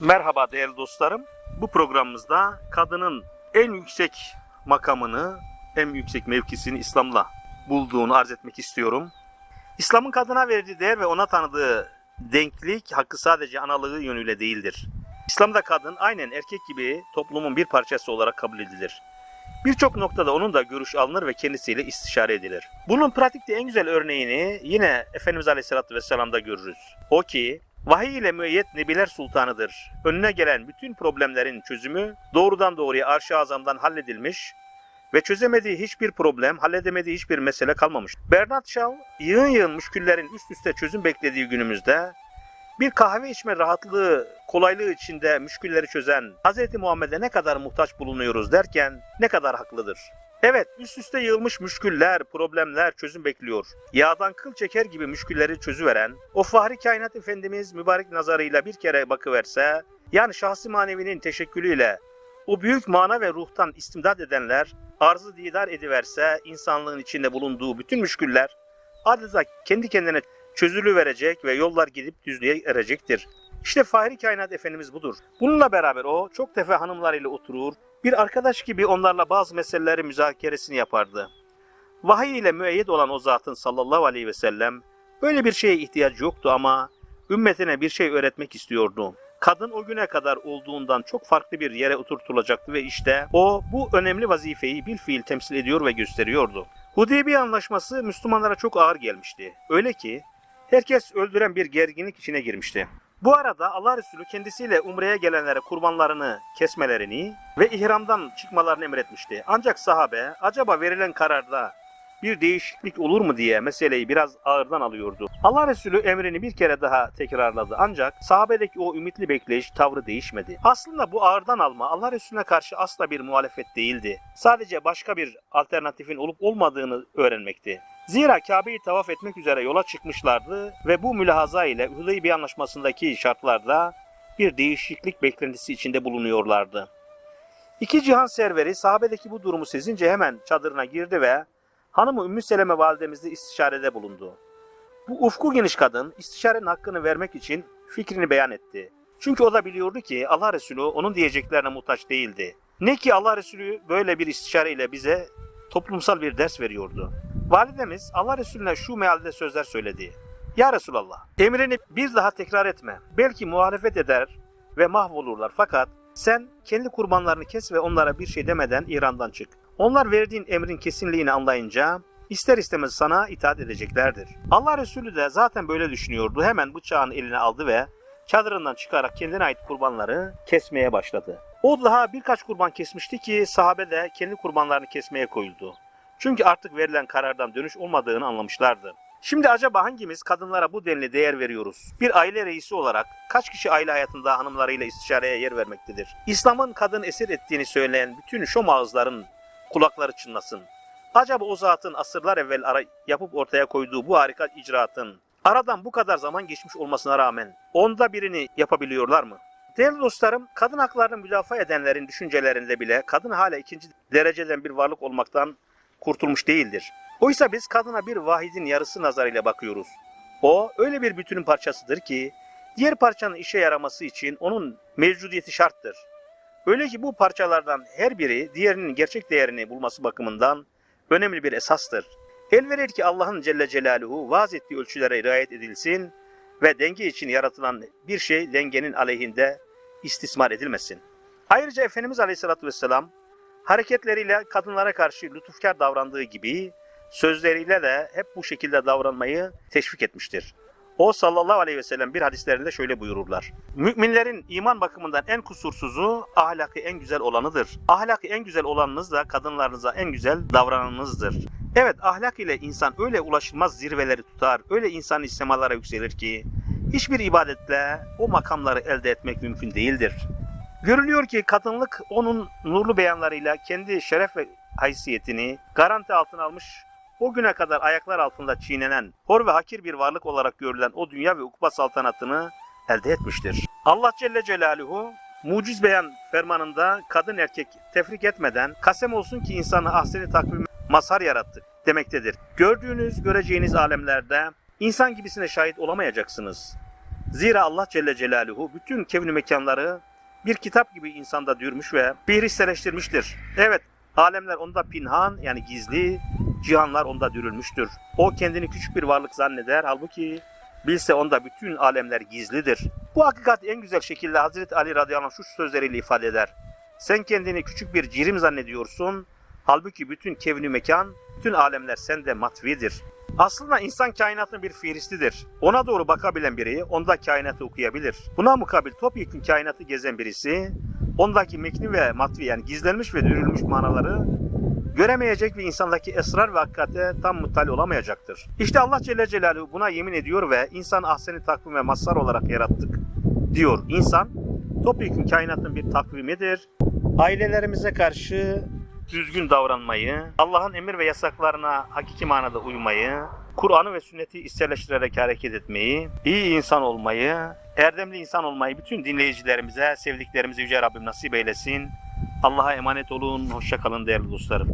Merhaba değerli dostlarım. Bu programımızda kadının en yüksek makamını, en yüksek mevkisini İslam'la bulduğunu arz etmek istiyorum. İslam'ın kadına verdiği değer ve ona tanıdığı denklik hakkı sadece analığı yönüyle değildir. İslam'da kadın aynen erkek gibi toplumun bir parçası olarak kabul edilir. Birçok noktada onun da görüş alınır ve kendisiyle istişare edilir. Bunun pratikte en güzel örneğini yine Efendimiz Aleyhisselatü Vesselam'da görürüz. O ki Vahiy ile müeyyet Nebiler Sultanıdır. Önüne gelen bütün problemlerin çözümü doğrudan doğruya arş-ı azamdan halledilmiş ve çözemediği hiçbir problem, halledemediği hiçbir mesele kalmamış. Bernard Shaw, yığın yığın müşküllerin üst üste çözüm beklediği günümüzde bir kahve içme rahatlığı, kolaylığı içinde müşkülleri çözen Hz. Muhammed'e ne kadar muhtaç bulunuyoruz derken ne kadar haklıdır. Evet, üst üste yığılmış müşküller, problemler çözüm bekliyor. Yağdan kıl çeker gibi müşkülleri çözüveren, o Fahri Kainat Efendimiz mübarek nazarıyla bir kere bakıverse, yani şahsi manevinin teşekkülüyle o büyük mana ve ruhtan istimdad edenler, arzı didar ediverse, insanlığın içinde bulunduğu bütün müşküller, adeta kendi kendine çözülü verecek ve yollar gidip düzlüğe erecektir. İşte Fahri Kainat Efendimiz budur. Bununla beraber o çok defa hanımlarıyla oturur, bir arkadaş gibi onlarla bazı meseleleri müzakeresini yapardı. Vahiy ile müeyyed olan o zatın sallallahu aleyhi ve sellem böyle bir şeye ihtiyacı yoktu ama ümmetine bir şey öğretmek istiyordu. Kadın o güne kadar olduğundan çok farklı bir yere oturtulacaktı ve işte o bu önemli vazifeyi bil fiil temsil ediyor ve gösteriyordu. Hudeybiye anlaşması Müslümanlara çok ağır gelmişti. Öyle ki herkes öldüren bir gerginlik içine girmişti. Bu arada Allah Resulü kendisiyle Umre'ye gelenlere kurbanlarını kesmelerini ve ihramdan çıkmalarını emretmişti. Ancak sahabe acaba verilen kararda bir değişiklik olur mu diye meseleyi biraz ağırdan alıyordu. Allah Resulü emrini bir kere daha tekrarladı ancak sahabedeki o ümitli bekleyiş tavrı değişmedi. Aslında bu ağırdan alma Allah Resulüne karşı asla bir muhalefet değildi. Sadece başka bir alternatifin olup olmadığını öğrenmekti. Zira Kabe'yi tavaf etmek üzere yola çıkmışlardı ve bu mülahaza ile Hudeybiye anlaşmasındaki şartlarda bir değişiklik beklentisi içinde bulunuyorlardı. İki cihan serveri sahabedeki bu durumu sezince hemen çadırına girdi ve hanımı Ümmü Seleme validemizle istişarede bulundu. Bu ufku geniş kadın istişarenin hakkını vermek için fikrini beyan etti. Çünkü o da biliyordu ki Allah Resulü onun diyeceklerine muhtaç değildi. Ne ki Allah Resulü böyle bir istişare ile bize toplumsal bir ders veriyordu. Validemiz Allah Resulüne şu mealde sözler söyledi. Ya Resulallah, emrini bir daha tekrar etme. Belki muhalefet eder ve mahvolurlar fakat sen kendi kurbanlarını kes ve onlara bir şey demeden İran'dan çık. Onlar verdiğin emrin kesinliğini anlayınca ister istemez sana itaat edeceklerdir. Allah Resulü de zaten böyle düşünüyordu. Hemen bıçağını eline aldı ve çadırından çıkarak kendine ait kurbanları kesmeye başladı. O daha birkaç kurban kesmişti ki sahabe de kendi kurbanlarını kesmeye koyuldu. Çünkü artık verilen karardan dönüş olmadığını anlamışlardı. Şimdi acaba hangimiz kadınlara bu denli değer veriyoruz? Bir aile reisi olarak kaç kişi aile hayatında hanımlarıyla istişareye yer vermektedir? İslam'ın kadın esir ettiğini söyleyen bütün şom ağızların kulakları çınlasın. Acaba o zatın asırlar evvel ara yapıp ortaya koyduğu bu harika icraatın aradan bu kadar zaman geçmiş olmasına rağmen onda birini yapabiliyorlar mı? Değerli dostlarım, kadın haklarını müdafaa edenlerin düşüncelerinde bile kadın hala ikinci dereceden bir varlık olmaktan kurtulmuş değildir. Oysa biz kadına bir vahidin yarısı nazarıyla bakıyoruz. O öyle bir bütünün parçasıdır ki diğer parçanın işe yaraması için onun mevcudiyeti şarttır. Öyle ki bu parçalardan her biri diğerinin gerçek değerini bulması bakımından önemli bir esastır. El verir ki Allah'ın Celle Celaluhu vaaz ettiği ölçülere riayet edilsin ve denge için yaratılan bir şey dengenin aleyhinde istismar edilmesin. Ayrıca Efendimiz Aleyhisselatü Vesselam hareketleriyle kadınlara karşı lütufkar davrandığı gibi sözleriyle de hep bu şekilde davranmayı teşvik etmiştir. O sallallahu aleyhi ve sellem bir hadislerinde şöyle buyururlar. Müminlerin iman bakımından en kusursuzu ahlakı en güzel olanıdır. Ahlakı en güzel olanınız da kadınlarınıza en güzel davrananınızdır. Evet ahlak ile insan öyle ulaşılmaz zirveleri tutar, öyle insan semalara yükselir ki hiçbir ibadetle o makamları elde etmek mümkün değildir. Görülüyor ki kadınlık onun nurlu beyanlarıyla kendi şeref ve haysiyetini garanti altına almış, o güne kadar ayaklar altında çiğnenen, hor ve hakir bir varlık olarak görülen o dünya ve ukba saltanatını elde etmiştir. Allah Celle Celaluhu muciz beyan fermanında kadın erkek tefrik etmeden kasem olsun ki insanı ahseni takvim mazhar yarattık demektedir. Gördüğünüz, göreceğiniz alemlerde insan gibisine şahit olamayacaksınız. Zira Allah Celle Celaluhu bütün kevni mekanları bir kitap gibi insanda dürmüş ve fihristeleştirmiştir. Evet, alemler onda pinhan yani gizli, cihanlar onda dürülmüştür. O kendini küçük bir varlık zanneder, halbuki bilse onda bütün alemler gizlidir. Bu hakikat en güzel şekilde Hazreti Ali radıyallahu anh şu sözleriyle ifade eder. Sen kendini küçük bir cirim zannediyorsun, halbuki bütün kevni mekan, bütün alemler sende matvidir. Aslında insan kainatın bir fihristidir. Ona doğru bakabilen biri onda kainatı okuyabilir. Buna mukabil topyekun kainatı gezen birisi ondaki mekni ve matvi yani gizlenmiş ve dürülmüş manaları göremeyecek ve insandaki esrar ve hakikate tam muttali olamayacaktır. İşte Allah Celle Celaluhu buna yemin ediyor ve insan ahseni takvim ve mazhar olarak yarattık diyor. İnsan topyekun kainatın bir takvimidir. Ailelerimize karşı düzgün davranmayı, Allah'ın emir ve yasaklarına hakiki manada uymayı, Kur'an'ı ve sünneti içselleştirerek hareket etmeyi, iyi insan olmayı, erdemli insan olmayı bütün dinleyicilerimize, sevdiklerimize Yüce Rabbim nasip eylesin. Allah'a emanet olun. Hoşça kalın değerli dostlarım.